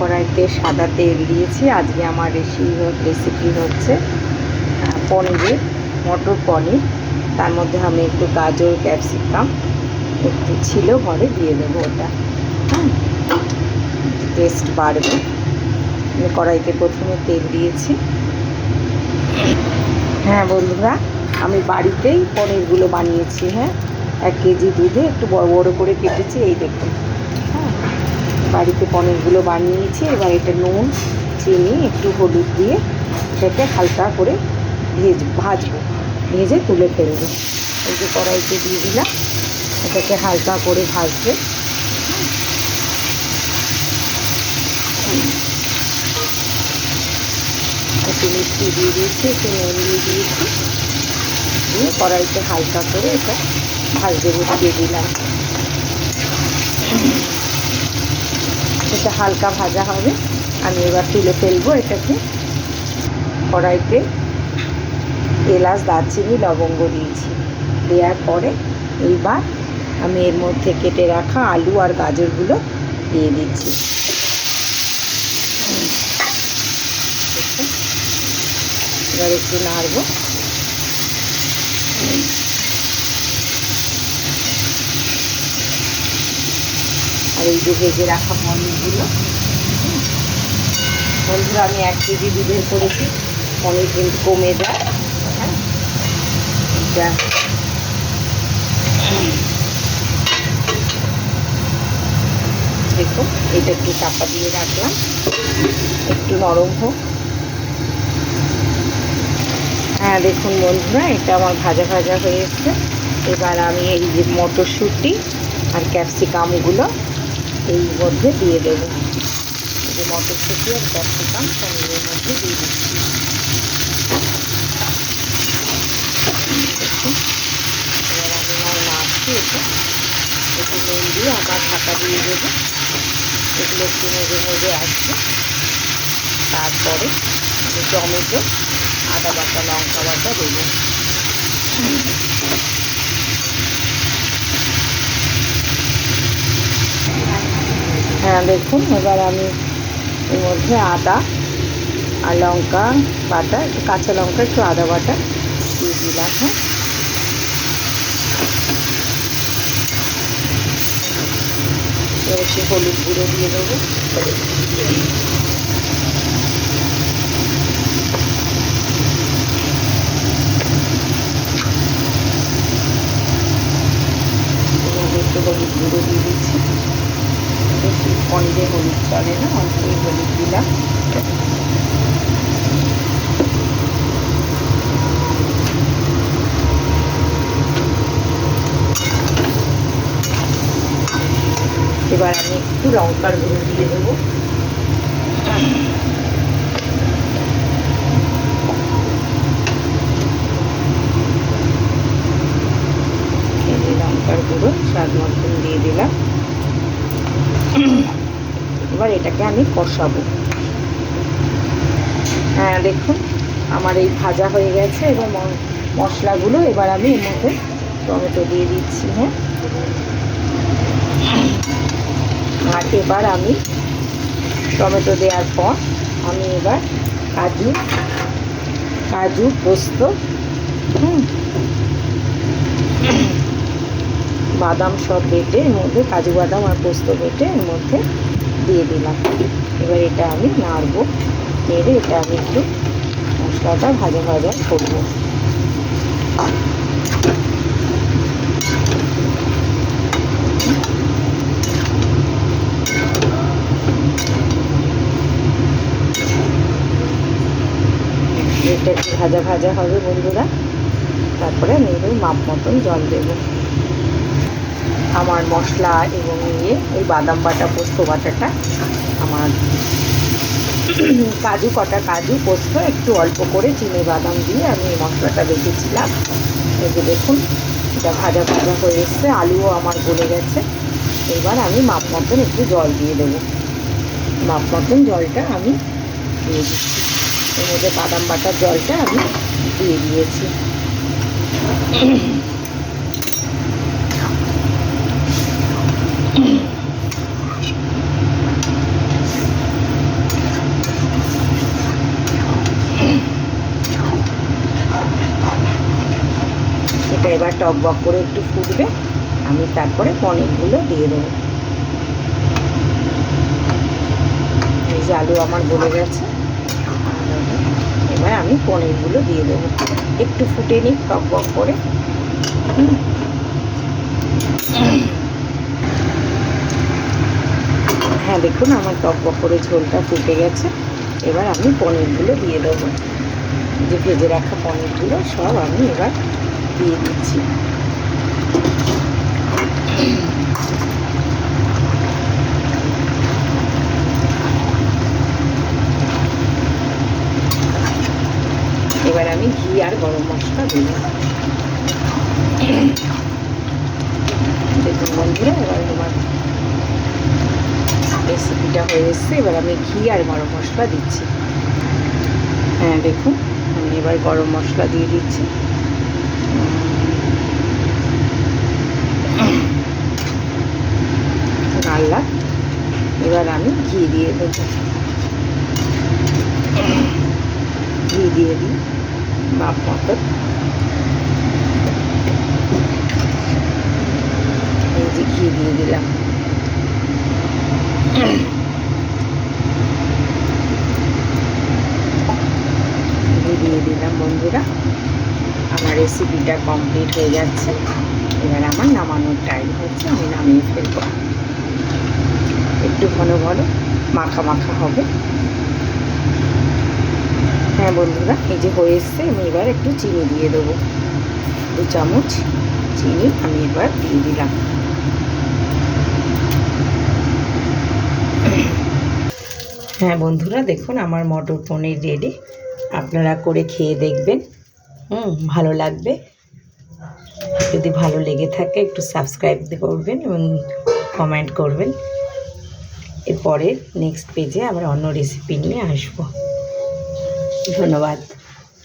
কড়াইতে সাদা তেল দিয়েছি। আজকে আমার রেসিপি রেসিপি হচ্ছে পনিরের, মটর পনির। তার মধ্যে আমি একটু গাজর, ক্যাপসিকাম একটু ছিল ঘরে দিয়ে দেবো ওটা। হ্যাঁ টেস্ট বাড়বে। আমি কড়াইতে প্রথমে তেল দিয়েছি। হ্যাঁ বন্ধুরা, আমি বাড়িতেই পনিরগুলো বানিয়েছি হ্যাঁ। এক কেজি দুধে একটু বড় বড় করে কেটেছি, এই দেখুন। হ্যাঁ বাড়িতে পনিরগুলো বানিয়েছি। এবার এটা নুন, চিনি, একটু হলুদ দিয়ে এটাকে হালকা করে ভেজ, ভাজবো। ভেজে তুলে ফেলব। এই যে কড়াইতে দিয়ে দিলাম। এটাকে হালকা করে ভাজবে একটু মিষ্টি দিয়ে দিয়েছি, একটু নুন দিয়ে দিয়েছি। দিয়ে কড়াইতে হালকা করে এটা ভাজতে বসিয়ে দিলাম। এটা হালকা ভাজা হবে। আমি এবার তুলে ফেলব এটাকে। কড়াইতে এলাচ, দারচিনি, লবঙ্গ দিয়েছি। দেওয়ার পরে এইবার আমি এর মধ্যে কেটে রাখা আলু আর গাজরগুলো দিয়ে দিচ্ছি। এবার একটু নাড়বো। এই যে ভেজে রাখা পনিরগুলো। বন্ধুরা আমি এক কেজি দুধের করেছি। পনির কিন্তু কমে যায়। হ্যাঁ? দেখুন, এটা একটু চাপা দিয়ে রাখলাম। একটু নরম হোক। হ্যাঁ দেখুন বন্ধুরা, এটা আমার ভাজা ভাজা হয়ে এসছে। এবার আমি এই যে মটরশুঁটি আর ক্যাপসিকামগুলো এই মধ্যে দিয়ে দেবো। যে মটরশুঁটি আর ক্যাপসিকাম পনিরের মধ্যে দিয়ে দিচ্ছি। এবার আমি আর নাড়ছি এটা। একটু নুন দিয়ে আবার ঢাকা দিয়ে দেবো। এগুলো একটু মজে মজে আসছে। তারপরে আমি টমেটো, আদা বাটা, লঙ্কা বাটা দেবো। দেখুন, এবার আমি এর মধ্যে আদা আর লঙ্কা বাটা, একটু কাঁচা লঙ্কা, একটু আদা বাটা দিয়ে দিলাম হ্যাঁ। একটু হলুদ গুঁড়ো দিয়ে দেবো এবার একটু হলুদ গুঁড়ো দিয়ে দিচ্ছি পনিরে হলুদ চলে না, অল্পই হলুদ দিলাম। এবার আমি একটু লঙ্কার গুঁড়ো দিয়ে দেবো। লঙ্কার গুঁড়ো, স্বাদ মতন দিয়ে দিলাম। এবার এটাকে আমি কষাবো। হ্যাঁ দেখুন, আমার এই ভাজা হয়ে গেছে এবার ম- মশলাগুলো এবার আমি এর মধ্যে টমেটো দিয়ে দিচ্ছি হ্যাঁ। আর এবার আমি টমেটো দেওয়ার পর আমি এবার কাজু কাজু পোস্ত, হুম বাদাম সব বেটে, এর মধ্যে কাজু বাদাম আর পোস্ত বেটে এর মধ্যে দিয়ে দিলাম। এবার এটা আমি নাড়বো, নেড়ে এটা আমি একটু মশলাটা ভাজা ভাজা করব। এটা ভাজা ভাজা হবে বন্ধুরা, তারপরে আমি মাপ মতন জল দেবো। আমার মশলা এবং ইয়ে ওই বাদাম বাটা পোস্ত বাটাটা, আমার কাজু, কটা কাজু পোস্ত, একটু অল্প করে চিনি বাদাম দিয়ে আমি এই মশলাটা বেঁচেছিলাম এই যে দেখুন, এটা ভাজা ভাজা হয়ে এসছে, আলুও আমার গলে গেছে। এবার আমি মাপ মতন একটু জল দিয়ে দেবো। মাপ মতন জলটা আমি দিয়ে দিচ্ছি। এর মধ্যে বাদাম বাটার জলটা আমি দিয়ে দিয়েছি। এটা এবার টক বক করে একটু ফুটবে। আমি তারপরে পনিরগুলো দিয়ে দেবো। এই যে আলু আমার গলে গেছে। এবার আমি পনিরগুলো দিয়ে দেবো। একটু ফুটে নিই টক বক করে। হুম হ্যাঁ দেখুন, আমার টক করে ঝোলটা ফুটে গেছে। এবার আমি পনিরগুলো দিয়ে দেবো। যে ভেজে রাখা পনিরগুলো সব আমি এবার দিয়ে দিচ্ছি। এবার আমি ঘি আর গরম মশলা দিলাম দেখুন বন্ধুরা এবার তোমার রেসিপিটা হয়ে এসছে, এবার আমি ঘি আর গরম মশলা দিচ্ছি। হ্যাঁ দেখুন, আমি এবার গরম মশলা দিয়ে দিচ্ছি। নাল্লা এবার আমি ঘি দিয়ে দেবো। ঘি দিয়ে দিই মাপ মতো। এই যে ঘি দিয়ে দিলাম ঘি দিয়ে দিলাম বন্ধুরা আমার রেসিপিটা কমপ্লিট হয়ে যাচ্ছে। এবার আমার নামানোর টাইম হচ্ছে আমি নামিয়ে ফেলব। একটু ঘন ঘন মাখা মাখা হবে। হ্যাঁ বন্ধুরা, এই যে হয়ে এসছে, আমি এবার একটু চিনি দিয়ে দেবো। দু চামচ চিনি আমি এবার দিয়ে দিলাম। হ্যাঁ বন্ধুরা, দেখুন আমার মটর পনির রেডি আপনারা করে খেয়ে দেখবেন। হুম, ভালো লাগবে। যদি ভালো লেগে থাকে, একটু সাবস্ক্রাইব করবেন এবং কমেন্ট করবেন। এরপরে নেক্সট পেজে আবার অন্য রেসিপি নিয়ে আসব। ধন্যবাদ।